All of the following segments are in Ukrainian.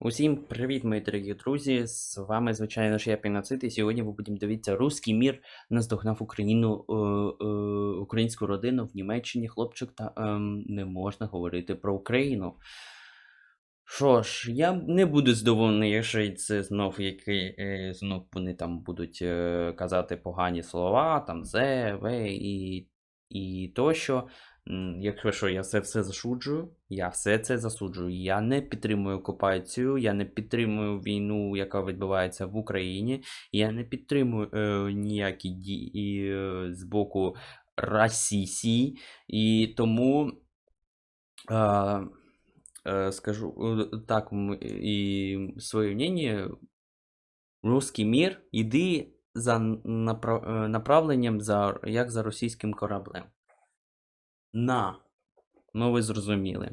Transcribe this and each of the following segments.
Усім привіт, мої дорогі друзі! З вами, звичайно ж, я Піноцит, і сьогодні ми будемо дивитися Руський мір наздогнав Україну, е, е, українську родину в Німеччині. Хлопчик, та ем, не можна говорити про Україну. Що ж, я не буду здивований, якщо це знов які, е, знов вони там будуть е, казати погані слова, там зе, ве і, і тощо. Якщо що, я це все засуджую, я все це засуджую. Я не підтримую окупацію, я не підтримую війну, яка відбувається в Україні. Я не підтримую е, ніякі дії е, з боку Росії. І тому е, е, скажу е, так, і своє мнение, русський мір, іди за е, направленням за, як за російським кораблем. На. Ну, ви зрозуміли.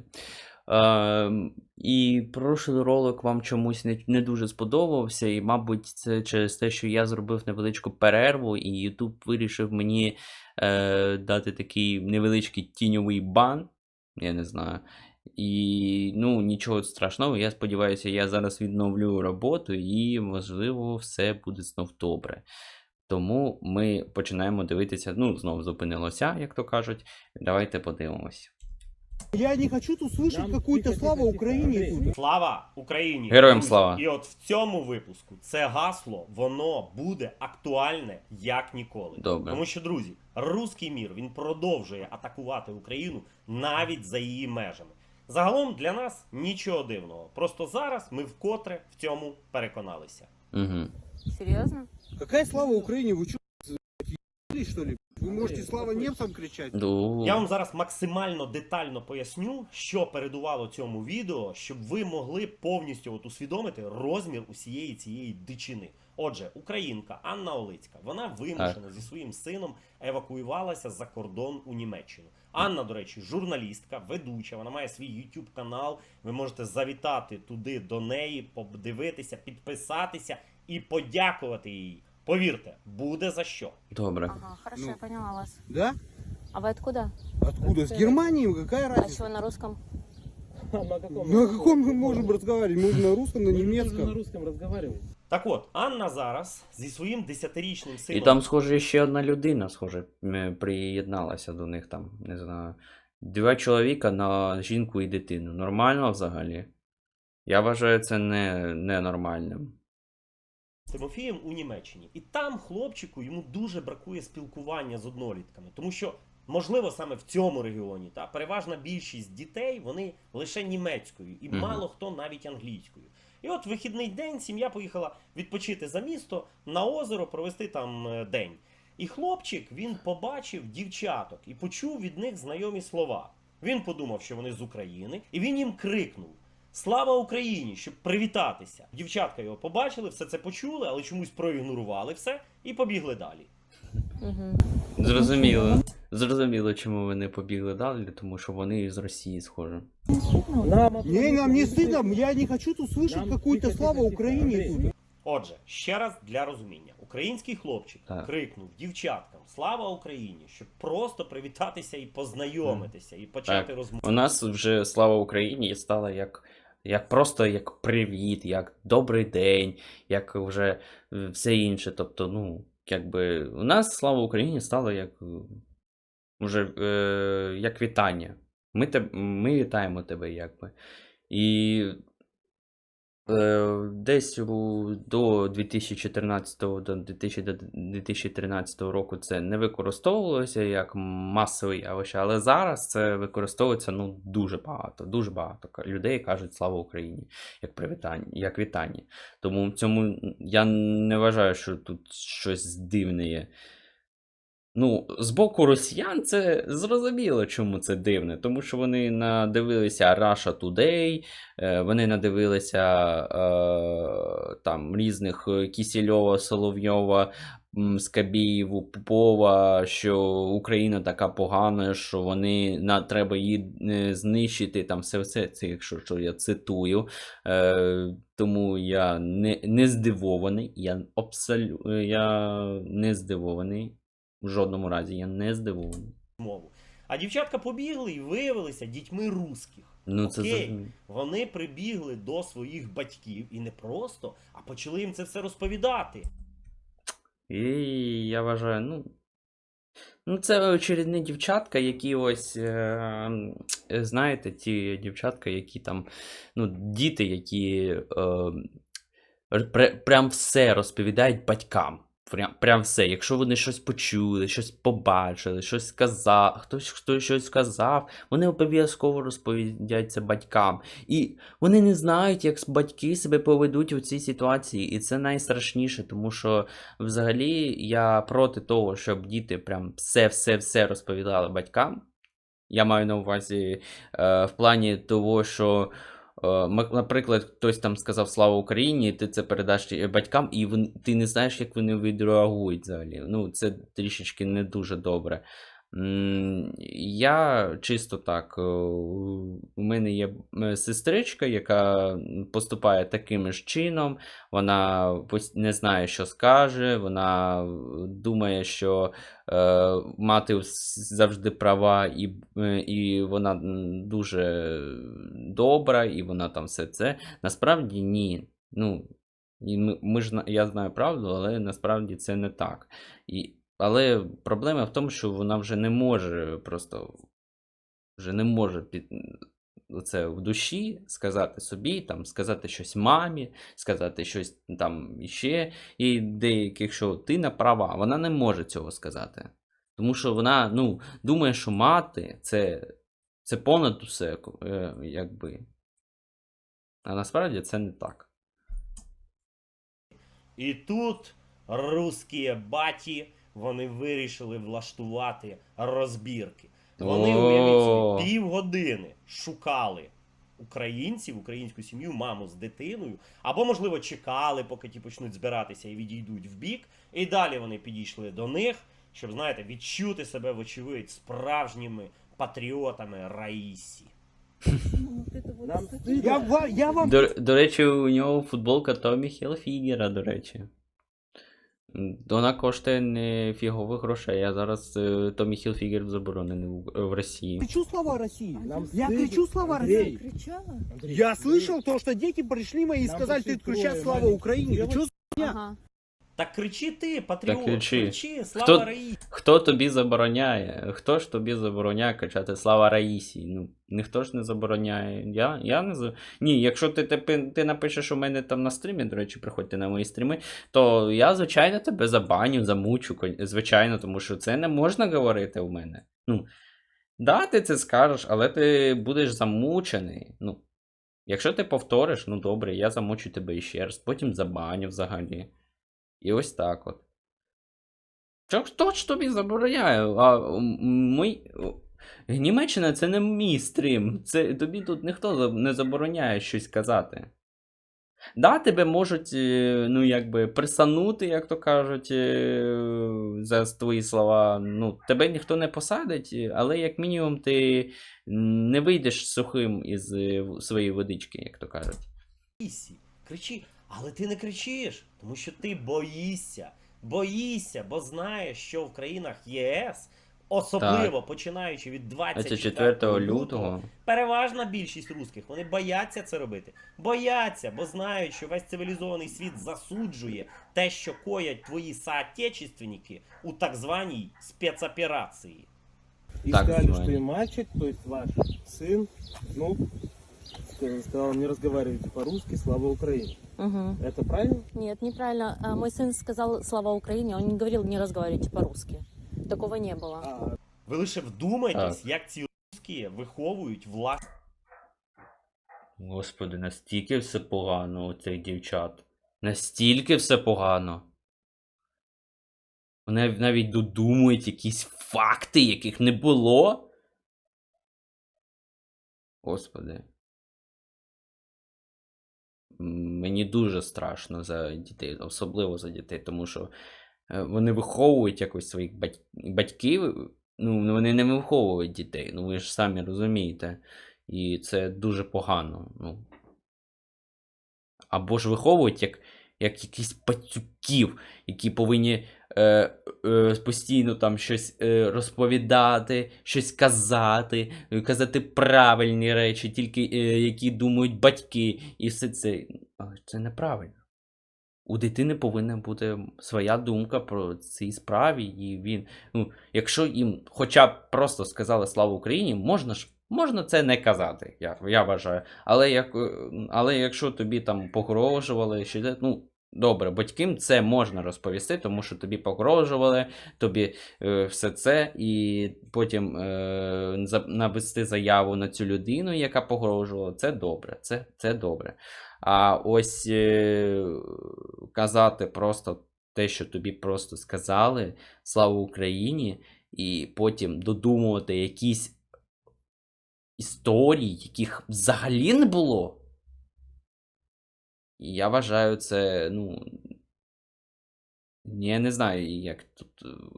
Е, і прошлий ролик вам чомусь не, не дуже сподобався, і, мабуть, це через те, що я зробив невеличку перерву, і YouTube вирішив мені е, дати такий невеличкий тіньовий бан. Я не знаю. І ну, нічого страшного, я сподіваюся, я зараз відновлю роботу і, можливо, все буде знов добре. Тому ми починаємо дивитися, ну, знов зупинилося, як то кажуть. Давайте подивимось. Я не хочу тут слышать какую-то Андрей. тут. Слава Україні! Героям слава! І от в цьому випуску це гасло, воно буде актуальне як ніколи. Добре. Тому що, друзі, руський мір він продовжує атакувати Україну навіть за її межами. Загалом для нас нічого дивного. Просто зараз ми вкотре в цьому переконалися. Угу. Серьезно? Какая слава Украине? Вы что, что ли? Вы можете слава немцам кричать? Я вам зараз максимально детально поясню, що передувало цьому відео, щоб ви могли повністю от усвідомити розмір усієї цієї дичини. Отже, українка Анна Олицька, вона вимушена зі своїм сином евакуювалася за кордон у Німеччину. Анна, до речі, журналістка, ведуча, вона має свій YouTube канал. Ви можете завітати туди до неї, подивитися, підписатися і подякувати їй. Повірте, буде за що. добре. Ага, хорошо, Ну. я поняла вас. Да? А вы откуда? Откуда? С Германии? Какая А разница? чего на русском? На каком? На каком мы можем разговаривать? Можно на русском, на Мы же тоже на немецком. русском разговаривать. Так от, Анна зараз зі своїм десятирічним І сином. там, схоже, ще одна людина, схоже, м, приєдналася до них там, не знаю. Два чоловіка на жінку і дитину. Нормально взагалі? Я вважаю це не, ненормальним. Тимофієм у Німеччині. І там хлопчику йому дуже бракує спілкування з однолітками, тому що, можливо, саме в цьому регіоні та переважна більшість дітей вони лише німецькою, і мало хто навіть англійською. І от вихідний день сім'я поїхала відпочити за місто на озеро, провести там е, день. І хлопчик він побачив дівчаток і почув від них знайомі слова. Він подумав, що вони з України, і він їм крикнув: Слава Україні! щоб привітатися. Дівчатка його побачили, все це почули, але чомусь проігнорували все і побігли далі. Угу. Зрозуміло. Зрозуміло, чому вони побігли далі, тому що вони із Росії, схоже. Нам Не, нам не стыдно. Я не хочу тут слышать какую-то. Украине Андрей. тут. Отже, ще раз для розуміння: український хлопчик Так. крикнув дівчаткам Слава Україні! щоб просто привітатися і познайомитися, і почати розмову. У нас вже слава Україні стала як, як просто як привіт, як добрий день, як вже е, все інше. Тобто, ну, якби у нас слава Україні стало як уже вже е, як вітання. Ми, те, ми вітаємо тебе, якби. І е, десь у, до 2014 до 2000 до 2013 року це не використовувалося як масове явище, але зараз це використовується ну, дуже багато. Дуже багато людей кажуть слава Україні як привітання, як вітання. Тому в цьому я не вважаю, що тут щось дивне є. Ну, з боку росіян це зрозуміло, чому це дивне, тому що вони надивилися Russia Today, е, вони надивилися е, там різних е, Кісільова, Соловйова, м, Скабєєву, Попова, що Україна така погана, що вони на треба її знищити. Там все, все це, якщо що я цитую. Тому я не, не здивований. Я абсолютно я не здивований. В жодному разі я не здивований. мову. А дівчатка побігли і виявилися дітьми русських. Ну, це Окей. зрозуміло. Вони прибігли до своїх батьків і не просто, а почали їм це все розповідати. І я вважаю, ну. Ну, це очередні дівчатка, які ось, е, е, знаєте, ті дівчатка, які там, ну, діти, які е, р- пре- прям все розповідають батькам. Прям, прям все. Якщо вони щось почули, щось побачили, щось сказав, хтось, хтось щось сказав, вони обов'язково розповідають це батькам. І вони не знають, як батьки себе поведуть у цій ситуації. І це найстрашніше, тому що взагалі я проти того, щоб діти прям все-все-все розповідали батькам. Я маю на увазі е, в плані того, що, наприклад, хтось там сказав Слава Україні, ти це передаш е, батькам, і ти не знаєш, як вони відреагують взагалі. Ну, це трішечки не дуже добре. Я чисто так. е, У мене є сестричка, яка поступає таким ж чином. Вона не знає, що скаже. Вона е, думає, що е, мати завжди права, і, е, і вона дуже добра, і вона там все це. Насправді ні. Ну, ми, ми ж, я знаю правду, але насправді це не так. І, але проблема в тому, що вона вже не може просто вже не може під це в душі сказати собі, там, сказати щось мамі, сказати щось там іще, і деяких, що ти не права, вона не може цього сказати. Тому що вона ну, думає, що мати це, це понад усе, е, якби. А насправді це не так. І тут русські баті вони вирішили влаштувати розбірки. Вони уявіть собі, півгодини шукали українців, українську сім'ю, маму з дитиною, або, можливо, чекали, поки ті почнуть збиратися і відійдуть в бік. І далі вони підійшли до них, щоб, знаєте, відчути себе, вочевидь, справжніми патріотами Раїсі. Нам. Я, я вам До, до речі, у нього футболка Томі Хілфігера, до речі. М, Вона коштує не фігових грошей, а зараз е, Томі Хілфігер заборонений в, в Росії. кричу слова России. Нам Я стыдно. кричу слова Андрей, России. Кричала? Андрей, Я ты- слышал то, что дети пришли мои и Нам сказали, пришли ты включай трое слава маленьких Украине. девочек. Чё за Ага. Так кричи ти, патріот, кричи. кричи, слава Хто- Раїсі. Хто тобі забороняє? Хто ж тобі забороняє качати слава Раїсі? Ну, ніхто ж не забороняє. Я, я не за... Ні, якщо ти, ти, ти напишеш у мене там на стрімі, до речі, приходьте на мої стріми, то я, звичайно, тебе забаню, замучу, звичайно, тому що це не можна говорити у мене. Ну, да, ти це скажеш, але ти будеш замучений. Ну, якщо ти повториш, ну добре, я замучу тебе іще раз, потім забаню взагалі. І ось так от. Хто ж тобі забороняє? А м, ми... Німеччина це не мій стрім. Це, тобі тут ніхто не забороняє щось казати. Да, тебе можуть, е, ну, якби, присанути, як то кажуть, е, за твої слова. Ну, тебе ніхто не посадить, е, але як мінімум ти не вийдеш сухим із е, своєї водички, як то кажуть. Кричи, але ти не кричиш, тому що ти боїшся. Боїшся, бо знаєш, що в країнах ЄС, особливо починаючи від 24 24 лютого. переважна більшість русських, вони бояться це робити. Бояться, бо знають, що весь цивілізований світ засуджує те, що коять твої соотечественники у так званій спецоперації. И Так сказали, что и мальчик, то есть ваш сын, ну, ска- сказал, не разговаривайте по-русски, слава Украине. Угу. Это правильно? Нет, неправильно. А, Мой сын сказал слова Украине, он не говорил, не разговаривайте по-русски. Такого не было. А, Ви лише вдумайтесь, як ці русські виховують власне. Господи, настільки все погано у цих дівчат. Настільки все погано. Вони навіть додумують якісь факти, яких не було. Господи. Мені дуже страшно за дітей, особливо за дітей, тому що е, вони виховують якось своїх бать- батьків. Ну, вони не виховують дітей, ну ви ж самі розумієте. І це дуже погано. Ну. Або ж виховують як, як якісь пацюків, які повинні е, е, постійно там щось е, розповідати, щось казати, е, казати правильні речі, тільки е, які думають батьки, і все це. Це неправильно. У дитини повинна бути своя думка про цій справі, і він. Ну, якщо їм хоча б просто сказали слава Україні, можна ж. Можна це не казати, я, я вважаю. Але, як, е, але якщо тобі там погрожували, що ну, добре, батькам це можна розповісти, тому що тобі погрожували, тобі е, все це, і потім е, навести заяву на цю людину, яка погрожувала, це добре. Це, це добре. А ось е, казати просто те, що тобі просто сказали, слава Україні, і потім додумувати якісь історій, яких взагалі не було. І я вважаю це, ну. Я не знаю, як тут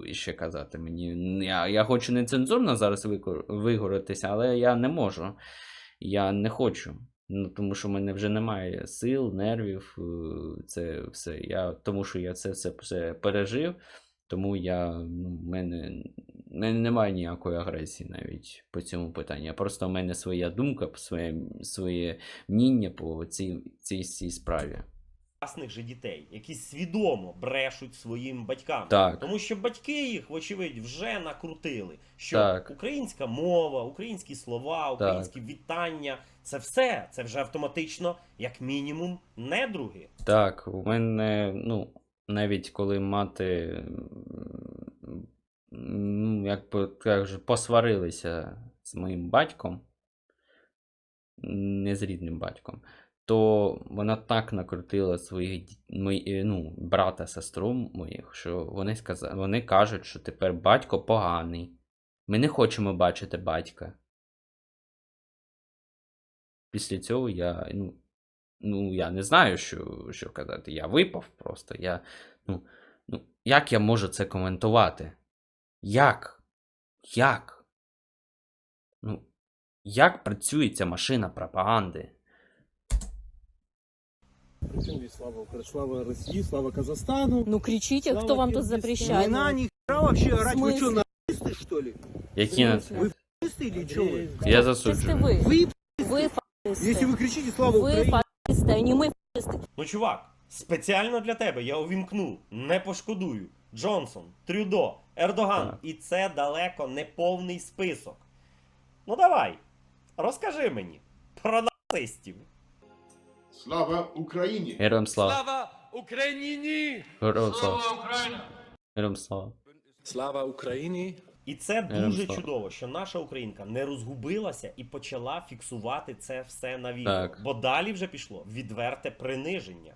е, ще казати. Мені. Я, я хочу нецензурно зараз вигоритися, але я не можу. Я не хочу. Ну, тому що в мене вже немає сил, нервів. е, Це все. Я, тому що я це все, все пережив. Тому я, ну, в мене, в мене немає ніякої агресії навіть по цьому питанню. Просто в мене своя думка, своє, своє мніння по цій, цій, цій справі. власних же дітей, які свідомо брешуть своїм батькам. Так. Тому що батьки їх, вочевидь, вже накрутили. Що Так. українська мова, українські слова, українські вітання це все. Це вже автоматично, як мінімум, недруги. Так, у мене, ну, навіть коли мати, ну, як би кажу, посварилися з моїм батьком, не з рідним батьком, то вона так накрутила своїх мої, е, ну, брата, сестру моїх, що вони сказали, вони кажуть, що тепер батько поганий. Ми не хочемо бачити батька. Після цього я, ну, ну, я не знаю, що, що казати. Я випав просто. Я, ну, ну, як я можу це коментувати? Як? Як? Ну, як працює ця машина пропаганди? Причем здесь слава Украине, слава России, слава Казахстану. Ну кричите, Слава кто вам тут Киргизстану. запрещает? Не на них вообще орать. Вы смысле? что, нацисты, что ли? Які на... Вы Нацисты или что вы? Я фашисты засуджую. вы. Вы, Вы фашисты. если вы кричите слава Вы Украине, фашисты, а не мы фашисты. Ну, чувак, спеціально для тебе я увімкну, не пошкодую. Джонсон, Трюдо, Ердоган. Так. І це далеко не повний список. Ну давай, розкажи мені про нацистів. Слава Україні! Героям слава. Слава Україні! Героям слава. Героям слава. Слава Україні! І це Героям дуже слава. чудово, що наша українка не розгубилася і почала фіксувати це все на відео. Так. Бо далі вже пішло відверте приниження.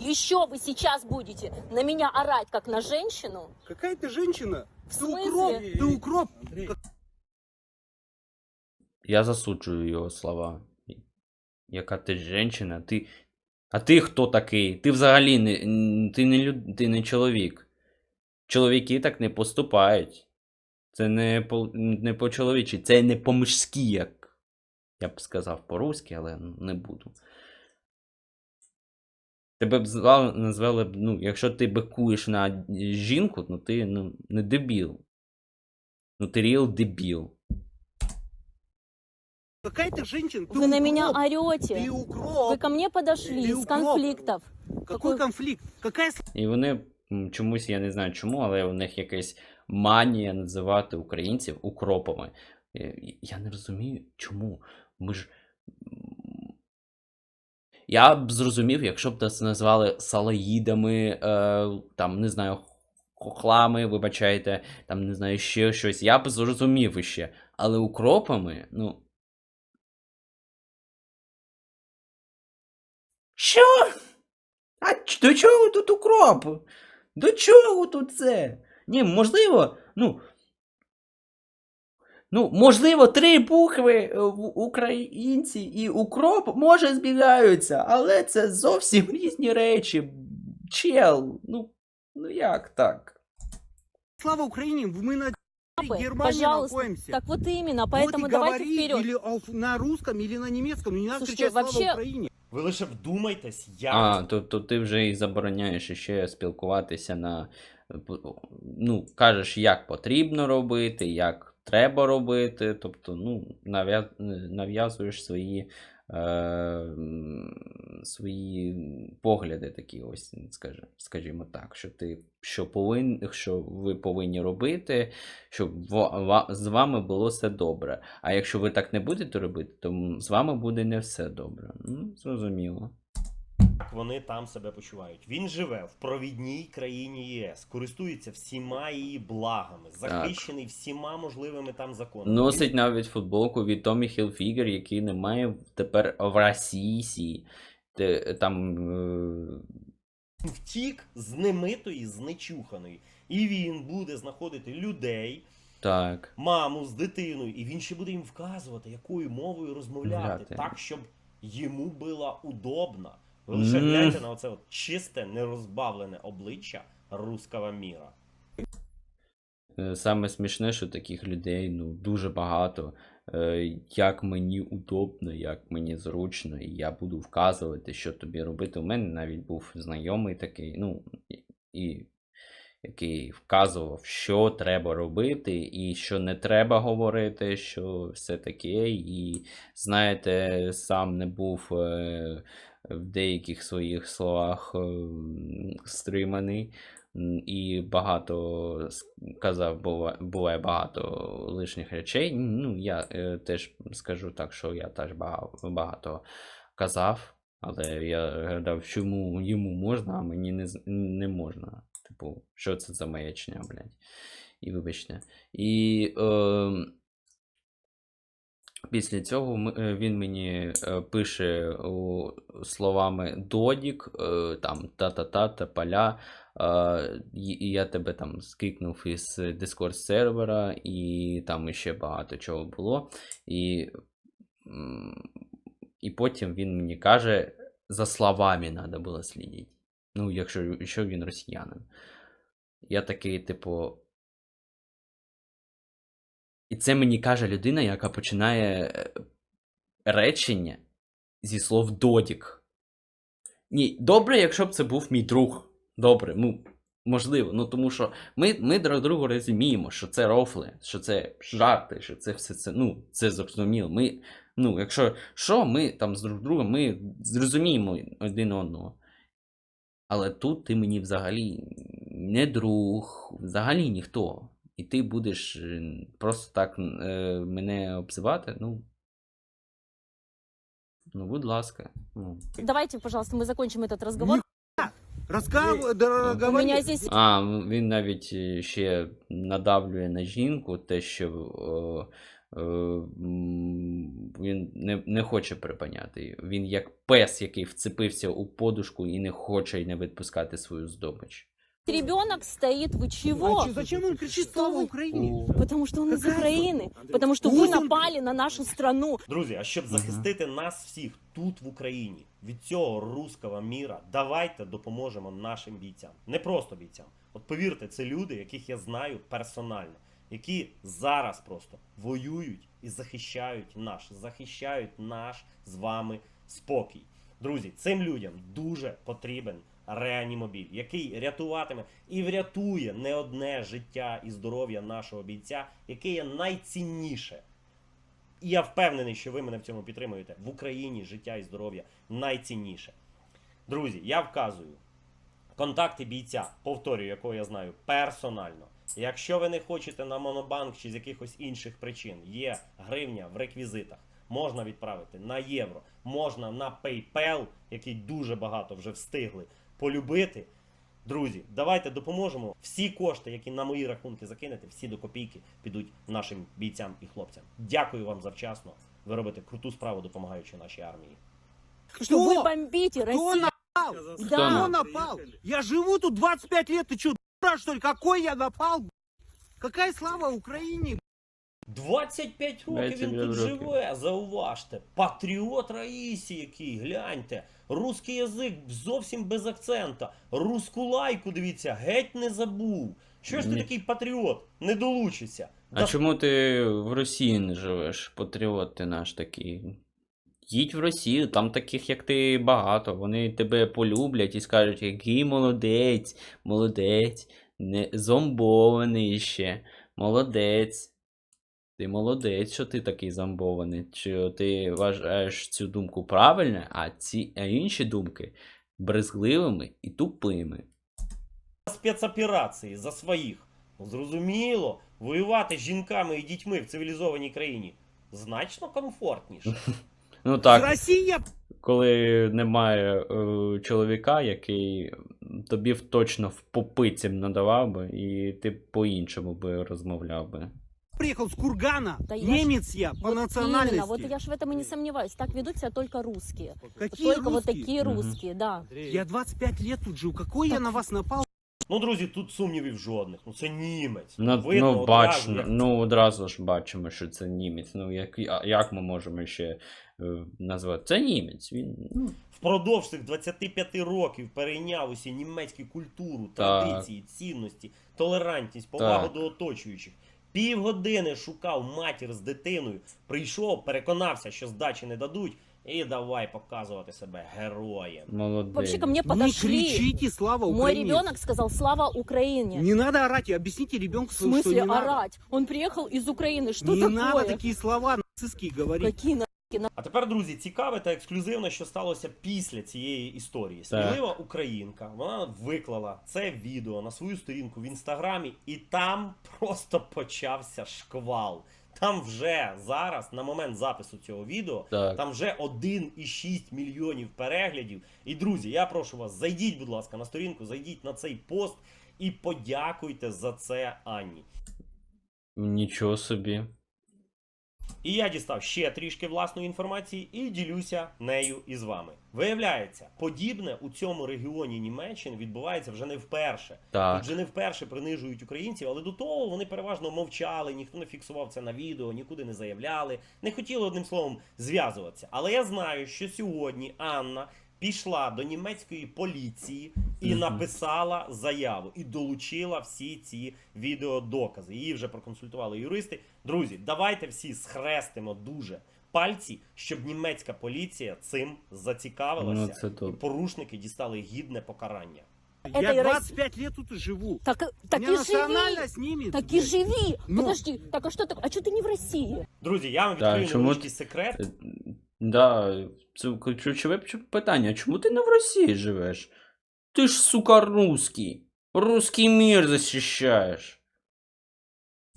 Еще вы сейчас будете на меня орать, как на женщину? какая ты женщина? В Ты укроп, смысле? ты укроп. Андрей, Я засуджую його слова. Яка ти жінка, ти. А ти хто такий? Ти взагалі не, н- ти не, люд... ти не чоловік. Чоловіки так не поступають. Це не по, не по-чоловічі, це не по-мужськи, як я б сказав по-руськи, але не буду. Тебе б звали, назвали б, ну, якщо ти бикуєш на жінку, ну ти ну, не дебіл. Ну ти ріл дебіл. Какая ты женщина? Ты Вы на меня укроп. орете. Ты укроп. Вы ко мне подошли Ты с укроп. конфликтов. Какой какой- конфликт? Какая І вони м, чомусь, я не знаю чому, але у них якась манія називати українців укропами. Е, Я не розумію, чому. Ми ж. Я б зрозумів, якщо б нас назвали салаїдами, е, там, не знаю, хохлами, вибачайте, там, не знаю, ще щось. Я б зрозумів іще. Але укропами, ну. Що? А до чого тут укроп? До чого тут це? Ні, можливо, ну. Ну, можливо, три букви е, в українці і укроп може збігаються, але це зовсім різні речі. Чел, ну, ну як так? Слава Украине, мы на Папы, Германии Пожалуйста. находимся. Так вот именно, вот поэтому и давайте говори вперед. или алф- на русском, или на немецком. Не надо Слушайте, кричать слава вообще- Украине. Ви лише вдумайтесь, як А, то, то ти вже і забороняєш ще спілкуватися на п- ну, кажеш, як потрібно робити, як треба робити. Тобто, ну, нав'язуєш свої, е, свої погляди такі, ось, скажімо так, що ти що, повин, що ви повинні робити, щоб з вами було все добре. А якщо ви так не будете робити, то з вами буде не все добре. Ну, зрозуміло. Як вони там себе почувають. Він живе в провідній країні ЄС, користується всіма її благами, захищений всіма можливими там законами. Носить навіть футболку від Томі Хілфігер, який немає тепер в Росії. Там, е, втік з немитої, з нечуханої. І він буде знаходити людей, так. маму з дитиною, і він ще буде їм вказувати, якою мовою розмовляти, Мовляти. так, щоб йому було удобно. Ви лише Мгм. гляньте на оце от чисте, нерозбавлене обличчя руского міра. Е, Саме смішне, що таких людей ну, дуже багато. Е, Як мені удобно, як мені зручно, і я буду вказувати, що тобі робити. У мене навіть був знайомий такий, ну, і який вказував, що треба робити, і що не треба говорити, що все таке. І знаєте, сам не був е, в деяких своїх словах е, стриманий. І багато казав, буває багато лишніх речей. Ну, я е, теж скажу так, що я теж багато, багато казав, але я гадав, чому йому можна, а мені не, не можна. Типу, що це за маячня, блядь. І вибачте. І е, після цього е, він мені е, пише словами Додік, е, там та-та-та, та поля. Е, і я тебе там скикнув із Discord сервера, і там іще багато чого було. І, і потім він мені каже, за словами треба було слідити. Ну, якщо, якщо він росіянин. Я такий, типу. І це мені каже людина, яка починає е, речення зі слов Додік. Ні, добре, якщо б це був мій друг. Добре, ну, можливо. Ну тому що ми, ми друг другу розуміємо, що це рофли, що це жарти, що це все це, ну, це зрозуміло. Ми, ну, якщо що, ми там з друг другом, ми зрозуміємо один одного. Але тут ти мені взагалі не друг, взагалі ніхто. І ти будеш е, просто так е, мене обзивати, ну. Ну, будь ласка. Ну. Давайте, пожалуйста, мы закончим этот разговор. Рассказывай, да, У говори. меня здесь А, м, він навіть е, ще надавлює на жінку те, що е, е, м, він не, не хоче припиняти. Він як пес, який вцепився у подушку і не хоче й не відпускати свою здобич. ребенок стоит, вы чего? А чё, зачем он кричит «Слава Украине»? Потому что он из Какая Украины, потому что вы Пусть он- напали на нашу страну. Друзі, а щоб захистити нас всіх тут в Україні від цього руского міра, давайте допоможемо нашим бійцям. Не просто бійцям. От повірте, це люди, яких я знаю персонально, які зараз просто воюють і захищають наш, захищають наш з вами спокій. Друзі, цим людям дуже потрібен реанімобіль, який рятуватиме і врятує не одне життя і здоров'я нашого бійця, яке є найцінніше і я впевнений, що ви мене в цьому підтримуєте. В Україні життя і здоров'я найцінніше. Друзі, я вказую контакти бійця, повторюю, якого я знаю персонально. Якщо ви не хочете на Монобанк чи з якихось інших причин, є гривня в реквізитах. Можна відправити на євро, можна на PayPal, який дуже багато вже встигли полюбити. Друзі, давайте допоможемо. Всі кошти, які на мої рахунки закинете, всі до копійки підуть нашим бійцям і хлопцям. Дякую вам завчасно. Ви робите круту справу, допомагаючи нашій армії. Что вы бомбите Кто Россию. напал? Да. Кто напал? Я живу тут 25 лет, ты что, дура, что ли? Какой я напал? Какая слава Украине? 25 років він тут живе, зауважте. Патріот Раїсі який, гляньте. Русський язик зовсім без акцента. Руску лайку, дивіться, геть не забув. Що ж ти Ні. такий патріот? Не долучишся. А чому ти в Росії не живеш? Патріот ти наш такий. Їдь в Росію, там таких, як ти, багато. Вони тебе полюблять і скажуть, який молодець, молодець. Не зомбований ще. Молодець. Ти молодець, що ти такий зомбований. Чи ти вважаєш цю думку правильно, а ці а інші думки брезгливими і тупими. спецоперації за своїх. Зрозуміло, воювати з жінками і дітьми в цивілізованій країні значно комфортніше. Ну так, Россия коли немає е, чоловіка, який тобі точно в попицям надавав би, і ти по-іншому би розмовляв би. Приехал с Кургана. Да я ж- Немец я по Вот национальности. Именно, вот я ж в этом и не сомневаюсь. Так ведут себя только русские. Какие только вот такие Мгм. русские, да. Я 25 лет тут живу. Какой я на вас напал? Ну, друзі, тут сумнівів жодних. Ну це німець. Ну, Видно ну, одразу, ну одразу ж бачимо, що це німець. Ну як, як ми можемо ще е, назвати? Це німець. Він ну, Впродовж цих 25 років перейняв усі німецьку культуру, традиції, цінності, толерантність, повагу Так. до оточуючих. Півгодини шукав матір з дитиною, прийшов, переконався, що здачі не дадуть, і давай показувати себе героєм. молодець. Вообще ко мне Не подошли. кричите, слава Мой Украине. ребенок сказал «Слава Украине». Не надо орать, и объясните ребенку В своему, что смысле не надо. орать? Он приехал из Украины. Что не такое? надо такие слова нацистские говорить. Какие на... А тепер, друзі, цікаве та ексклюзивне, що сталося після цієї історії. Смілива українка, вона виклала це відео на свою сторінку в інстаграмі, і там просто почався шквал. Там вже зараз, на момент запису цього відео, Так. там вже 1,6 мільйонів переглядів. І друзі, я прошу вас, зайдіть, будь ласка, на сторінку, зайдіть на цей пост і подякуйте за це Анні. Нічого собі. І я дістав ще трішки власної інформації і ділюся нею із вами. Виявляється, подібне у цьому регіоні Німеччини відбувається вже не вперше. Тут вже не вперше принижують українців, але до того вони переважно мовчали, ніхто не фіксував це на відео, нікуди не заявляли, не хотіли одним словом зв'язуватися. Але я знаю, що сьогодні Анна пішла до німецької поліції і написала заяву і долучила всі ці відеодокази. Її вже проконсультували юристи. Друзі, давайте всі схрестимо дуже пальці, щоб німецька поліція цим зацікавилася. Ну, це і порушники дістали гідне покарання. Я и Рос- 25 лет тут и живу. Так, так меня и живи! национальность. Так и живи! Ну. Подожди, так а что так? А что ты не в России? Друзі, я вам відкрию чому невеличкий секрет. Да, це ключове питання. Чому ти не в Росії живеш? Ти ж, сука, русський. Русський мір захищаєш.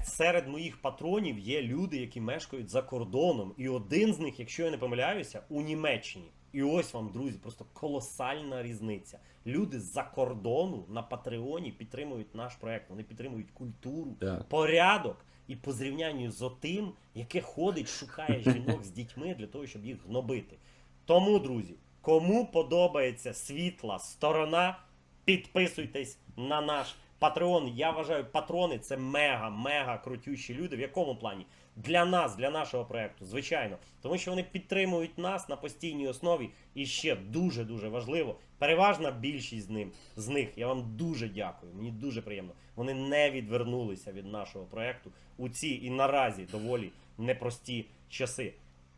Серед моїх патронів є люди, які мешкають за кордоном, і один з них, якщо я не помиляюся, у Німеччині. І ось вам, друзі, просто колосальна різниця. Люди з-за кордону на Патреоні підтримують наш проект. Вони підтримують культуру, Так. порядок. І по зрівнянню з отим, яке ходить, шукає жінок з дітьми для того, щоб їх гнобити. Тому, друзі, кому подобається світла сторона, підписуйтесь на наш Патреон. Я вважаю, патрони це мега-мега крутющі люди. В якому плані? Для нас, для нашого проекту, звичайно. Тому що вони підтримують нас на постійній основі. І ще дуже-дуже важливо, переважна більшість з ним з них. Я вам дуже дякую. Мені дуже приємно. Вони не відвернулися від нашого проекту у ці і наразі доволі непрості часи.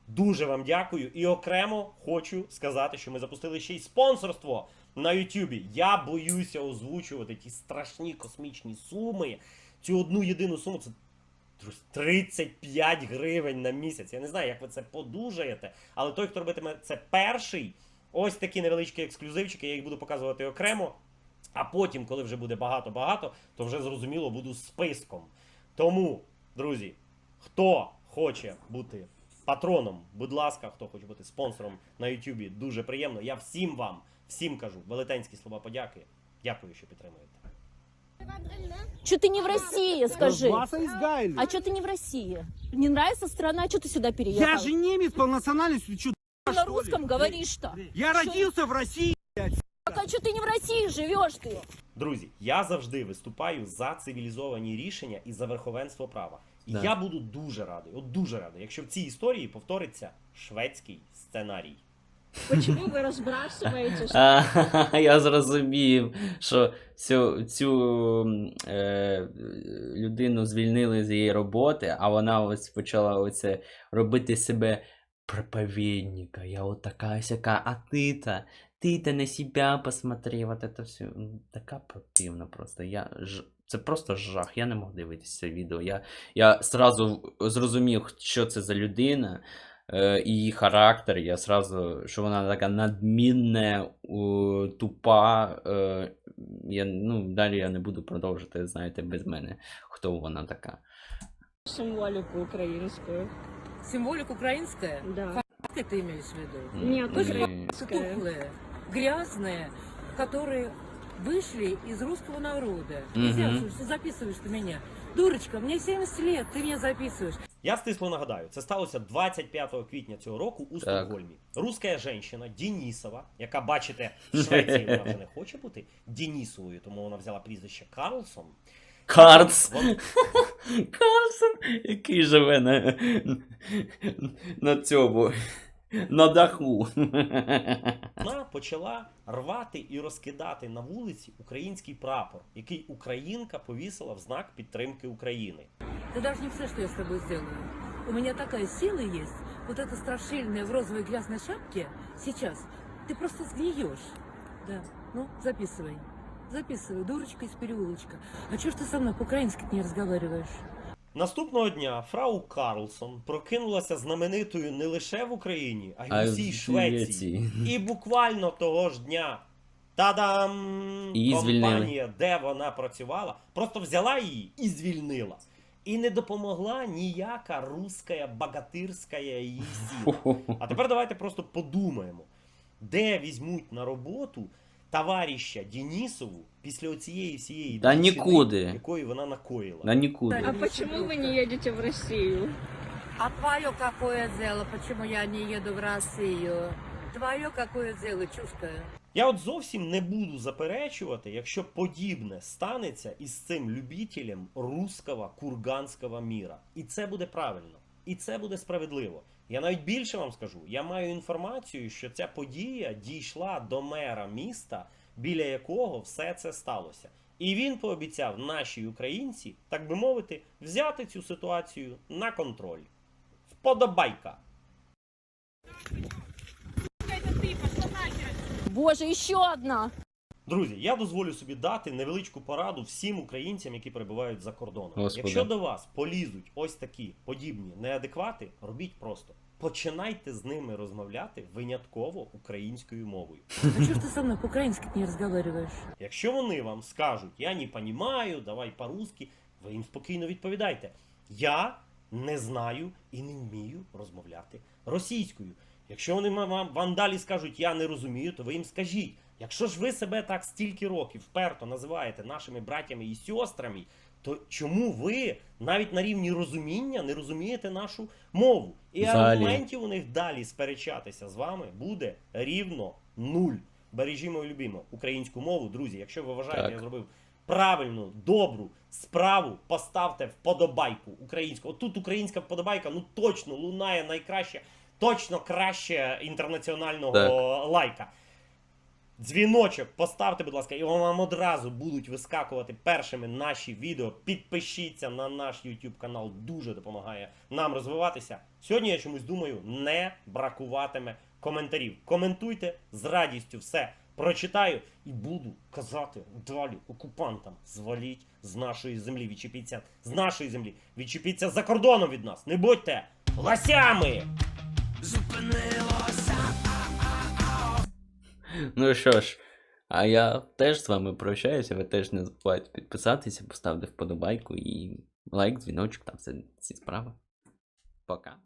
Дуже вам дякую. І окремо хочу сказати, що ми запустили ще й спонсорство на Ютубі. Я боюся озвучувати ті страшні космічні суми. Цю одну єдину суму це 35 гривень на місяць. Я не знаю, як ви це подужаєте, але той, хто робитиме це перший, ось такі невеличкі ексклюзивчики, я їх буду показувати окремо. А потім, коли вже буде багато-багато, то вже зрозуміло буду списком. Тому, друзі, хто хоче бути патроном, будь ласка, хто хоче бути спонсором на Ютубі, дуже приємно. Я всім вам, всім кажу велетенські слова подяки. Дякую, що підтримуєте. Что ты не в России, скажи? Вас из Гайли. А что ты не в России? Не нравится страна, что ты сюда переехал? Я же немец по национальности. Ты чё, Ты на что ли? русском говоришь-то. Я Что? родился в России. Так а что ты не в России живешь ты? Друзі, я завжди виступаю за цивілізовані рішення і за верховенство права. І Да. я буду дуже радий, от дуже радий, якщо в цій історії повториться шведський сценарій. Почему вы разбрасываете? А, я зрозумів, що цю, цю м, е, людину звільнили з її роботи, а вона ось почала оце робити себе проповідника. Я от така сяка, а ти-то, ти-то на себе посмотри, вот это все. Така противна просто. Я ж Це просто жах. Я не мог дивитися це відео. Я, я сразу зрозумів, що це за людина. е, І її характер, я сразу, що вона така надмінна, у, тупа. е, Я, ну, далі я не буду продовжити, знаєте, без мене, хто вона така. Символику украинскую. Символика украинская? Да. Как ты имеешь в виду? Нет, М, только і- Тухлые, грязные, которые вышли из русского народа. Мгм. Нельзя, что, что записываешь ты меня? Дурочка, мне 70 лет, ты меня записываешь. Я стисло нагадаю, це сталося 25 квітня цього року у. Стокгольмі. Руська жінка Денісова, яка бачите, в Швеції вона вже не хоче бути Денісовою, тому вона взяла прізвище Карлсон. Карц! Карлсон, який живе на, на цьому На даху. Вона почала рвати і розкидати на вулиці український прапор, який українка повісила в знак підтримки України. Ты даже не представляешь, что я с тобой сделаю. У меня такая сила есть. Вот эта страшильная в розовой грязной шапке сейчас. Ты просто сгниешь. Да. Ну, записывай. Записывай, дурочка из переулочка. А чё ж ты со мной по-украински не разговариваешь? Наступного дня фрау Карлсон прокинулася знаменитою не лише в Україні, а й А в в усій Швеції. І буквально того ж дня. Та-дам! Її звільнили. Компанія, де вона працювала, просто взяла її і звільнила. І не допомогла ніяка руська богатирська її сила. А тепер давайте просто подумаємо, де візьмуть на роботу товариша Денісову після оцієї всієї Та дичини, нікуди. якої вона накоїла. На нікуди. А почему вы не едете в Россию? А твое какое дело, почему я не еду в Россию? Твое какое дело, чушка? Я от зовсім не буду заперечувати, якщо подібне станеться із цим любителем руского курганського міра. І це буде правильно, і це буде справедливо. Я навіть більше вам скажу: я маю інформацію, що ця подія дійшла до мера міста, біля якого все це сталося. І він пообіцяв нашій українці, так би мовити, взяти цю ситуацію на контроль. Вподобайка! Боже, еще одна! Друзі, я дозволю собі дати невеличку пораду всім українцям, які перебувають за кордоном. Господи. Якщо до вас полізуть ось такі подібні неадеквати, робіть просто. Починайте з ними розмовляти винятково українською мовою. А чё ж ты со мной по-украински не разговариваешь? Якщо вони вам скажуть я не понімаю, давай по-русски, ви їм спокійно відповідайте. Я не знаю і не вмію розмовляти російською. Якщо вони вам, вам далі скажуть я не розумію, то ви їм скажіть. Якщо ж ви себе так стільки років вперто називаєте нашими братями і сестрами, то чому ви навіть на рівні розуміння не розумієте нашу мову? І Взагалі. аргументів у них далі сперечатися з вами буде рівно нуль. Бережімо і любімо українську мову, друзі. Якщо ви вважаєте, Так. я зробив правильну, добру справу, поставте вподобайку українську. Отут українська вподобайка, ну точно лунає найкраще, точно краще інтернаціонального Так. лайка. Дзвіночок поставте, будь ласка, і вам одразу будуть вискакувати першими наші відео. Підпишіться на наш YouTube канал, дуже допомагає нам розвиватися. Сьогодні я чомусь думаю, не бракуватиме коментарів. Коментуйте з радістю все. Прочитаю і буду казати далі окупантам: зваліть з нашої землі, відчепіться з нашої землі, відчепіться за кордоном від нас. Не будьте лосями! Ну що ж, а я теж з вами прощаюся. Ви теж не забувайте підписатися, поставити вподобайку і лайк, дзвіночок, там все ці справи. Пока.